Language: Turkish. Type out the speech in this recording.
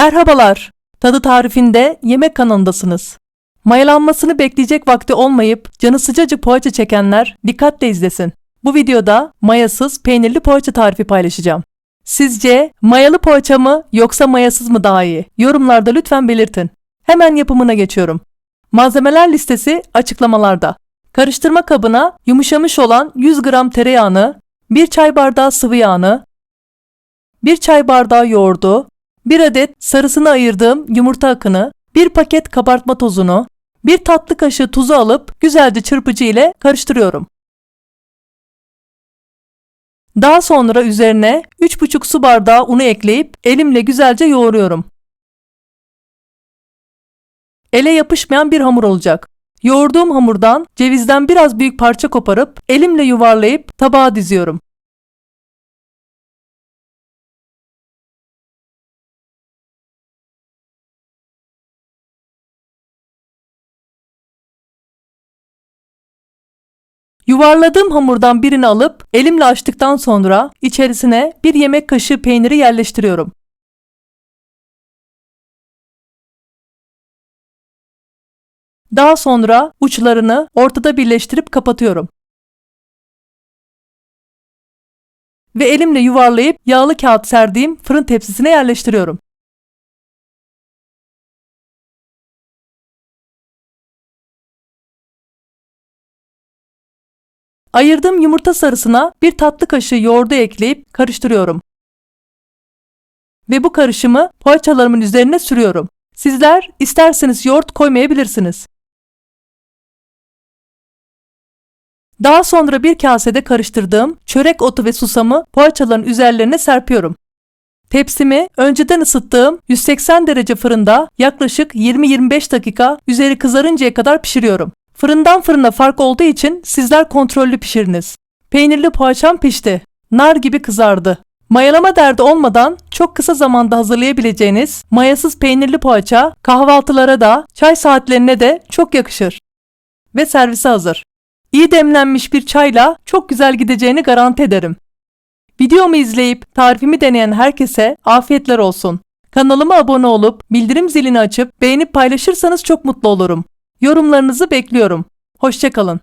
Merhabalar. Tadı tarifinde yemek kanalındasınız. Mayalanmasını bekleyecek vakti olmayıp canı sıcacık poğaça çekenler dikkatle izlesin. Bu videoda mayasız peynirli poğaça tarifi paylaşacağım. Sizce mayalı poğaça mı yoksa mayasız mı daha iyi? Yorumlarda lütfen belirtin. Hemen yapımına geçiyorum. Malzemeler listesi açıklamalarda. Karıştırma kabına yumuşamış olan 100 gram tereyağını, 1 çay bardağı sıvı yağını, 1 çay bardağı yoğurdu, 1 adet sarısını ayırdığım yumurta akını, 1 paket kabartma tozunu, 1 tatlı kaşığı tuzu alıp güzelce çırpıcı ile karıştırıyorum. Daha sonra üzerine 3,5 su bardağı unu ekleyip elimle güzelce yoğuruyorum. Ele yapışmayan bir hamur olacak. Yoğurduğum hamurdan cevizden biraz büyük parça koparıp elimle yuvarlayıp tabağa diziyorum. Yuvarladığım hamurdan birini alıp elimle açtıktan sonra içerisine bir yemek kaşığı peyniri yerleştiriyorum. Daha sonra uçlarını ortada birleştirip kapatıyorum. Ve elimle yuvarlayıp yağlı kağıt serdiğim fırın tepsisine yerleştiriyorum. Ayırdığım yumurta sarısına bir tatlı kaşığı yoğurdu ekleyip karıştırıyorum. Ve bu karışımı poğaçalarımın üzerine sürüyorum. Sizler isterseniz yoğurt koymayabilirsiniz. Daha sonra bir kasede karıştırdığım çörek otu ve susamı poğaçaların üzerlerine serpiyorum. Tepsimi önceden ısıttığım 180 derece fırında yaklaşık 20-25 dakika üzeri kızarıncaya kadar pişiriyorum. Fırından fırına fark olduğu için sizler kontrollü pişiriniz. Peynirli poğaçam pişti. Nar gibi kızardı. Mayalama derdi olmadan çok kısa zamanda hazırlayabileceğiniz mayasız peynirli poğaça kahvaltılara da çay saatlerine de çok yakışır. Ve servise hazır. İyi demlenmiş bir çayla çok güzel gideceğini garanti ederim. Videomu izleyip tarifimi deneyen herkese afiyetler olsun. Kanalıma abone olup bildirim zilini açıp beğenip paylaşırsanız çok mutlu olurum. Yorumlarınızı bekliyorum. Hoşçakalın.